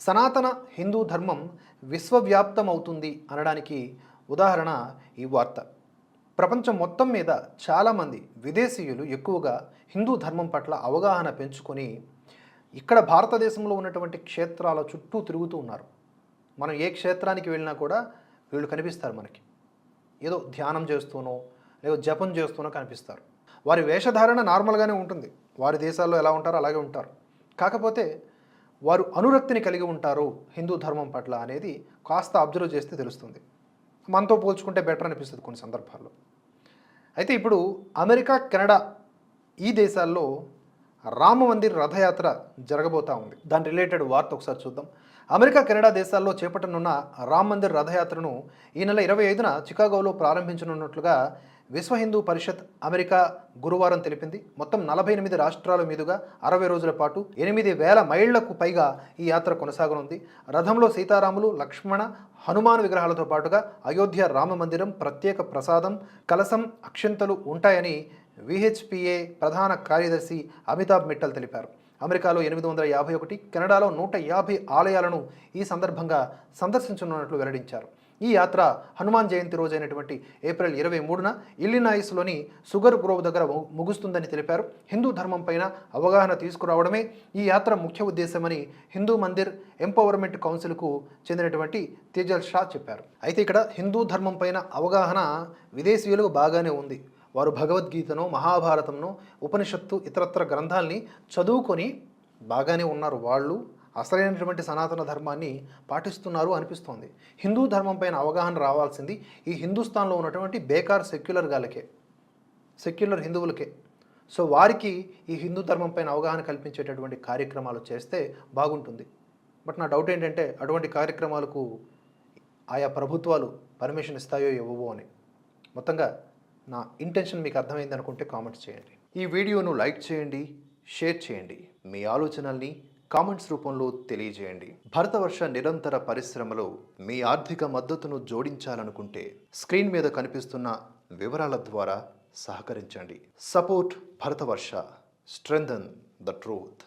సనాతన హిందూ ధర్మం విశ్వవ్యాప్తం అవుతుంది అనడానికి ఉదాహరణ ఈ వార్త. ప్రపంచం మొత్తం మీద చాలామంది విదేశీయులు ఎక్కువగా హిందూ ధర్మం పట్ల అవగాహన పెంచుకొని ఇక్కడ భారతదేశంలో ఉన్నటువంటి క్షేత్రాల చుట్టూ తిరుగుతూ ఉన్నారు. మనం ఏ క్షేత్రానికి వెళ్ళినా కూడా వీళ్ళు కనిపిస్తారు మనకి. ఏదో ధ్యానం చేస్తూనో లేదో జపం చేస్తూనో కనిపిస్తారు. వారి వేషధారణ నార్మల్గానే ఉంటుంది. వారి దేశాల్లో ఎలా ఉంటారో అలాగే ఉంటారు. కాకపోతే వారు అనురక్తిని కలిగి ఉంటారు హిందూ ధర్మం పట్ల అనేది కాస్త అబ్జర్వ్ చేస్తే తెలుస్తుంది. మనతో పోల్చుకుంటే బెటర్ అనిపిస్తుంది కొన్ని సందర్భాల్లో. అయితే ఇప్పుడు అమెరికా కెనడా ఈ దేశాల్లో రామ మందిర్ రథయాత్ర జరగబోతా ఉంది. దాని రిలేటెడ్ వార్త ఒకసారి చూద్దాం. అమెరికా కెనడా దేశాల్లో చేపట్టనున్న రామ మందిర్ రథయాత్రను ఈ నెల ఇరవై ఐదున చికాగోలో ప్రారంభించనున్నట్లుగా విశ్వ హిందూ పరిషత్ అమెరికా గురువారం తెలిపింది. మొత్తం నలభై ఎనిమిది రాష్ట్రాల మీదుగా అరవై రోజుల పాటు ఎనిమిది వేల మైళ్ళకు పైగా ఈ యాత్ర కొనసాగనుంది. రథంలో సీతారాములు లక్ష్మణ హనుమాన్ విగ్రహాలతో పాటుగా అయోధ్య రామ మందిరం ప్రత్యేక ప్రసాదం కలసం అక్షంతలు ఉంటాయని విహెచ్పిఏ ప్రధాన కార్యదర్శి అమితాబ్ మిట్టల్ తెలిపారు. అమెరికాలో ఎనిమిది వందల యాభై ఒకటి కెనడాలో నూట యాభై ఆలయాలను ఈ సందర్భంగా సందర్శించనున్నట్లు వెల్లడించారు. ఈ యాత్ర హనుమాన్ జయంతి రోజైనటువంటి ఏప్రిల్ ఇరవై మూడున ఇల్లినాయిస్లోని సుగర్ గ్రోవ్ దగ్గర ముగుస్తుందని తెలిపారు. హిందూ ధర్మం పైన అవగాహన తీసుకురావడమే ఈ యాత్ర ముఖ్య ఉద్దేశమని హిందూ మందిర్ ఎంపవర్మెంట్ కౌన్సిల్కు చెందినటువంటి తేజల్ షా చెప్పారు. అయితే ఇక్కడ హిందూ ధర్మం పైన అవగాహన విదేశీయులకు బాగానే ఉంది. వారు భగవద్గీతను మహాభారతంను ఉపనిషత్తు ఇతరత్ర గ్రంథాల్ని చదువుకొని బాగానే ఉన్నారు. వాళ్ళు అసలైనటువంటి సనాతన ధర్మాన్ని పాటిస్తున్నారు అనిపిస్తోంది. హిందూ ధర్మం పైన అవగాహన రావాల్సింది ఈ హిందుస్థాన్లో ఉన్నటువంటి బేకార్ సెక్యులర్ గాలకే సెక్యులర్ హిందువులకే. సో వారికి ఈ హిందూ ధర్మం పైన అవగాహన కల్పించేటటువంటి కార్యక్రమాలు చేస్తే బాగుంటుంది. బట్ నా డౌట్ ఏంటంటే అటువంటి కార్యక్రమాలకు ఆయా ప్రభుత్వాలు పర్మిషన్ ఇస్తాయో ఇవ్వవో అని. మొత్తంగా నా ఇంటెన్షన్ మీకు అర్థమైంది అనుకుంటే కామెంట్స్ చేయండి. ఈ వీడియోను లైక్ చేయండి షేర్ చేయండి. మీ ఆలోచనల్ని కామెంట్స్ రూపంలో తెలియజేయండి. భరతవర్ష నిరంతర పరిశ్రమలో మీ ఆర్థిక మద్దతును జోడించాలనుకుంటే స్క్రీన్ మీద కనిపిస్తున్న వివరాల ద్వారా సహకరించండి. Support Bharatavarsha. Strengthen the truth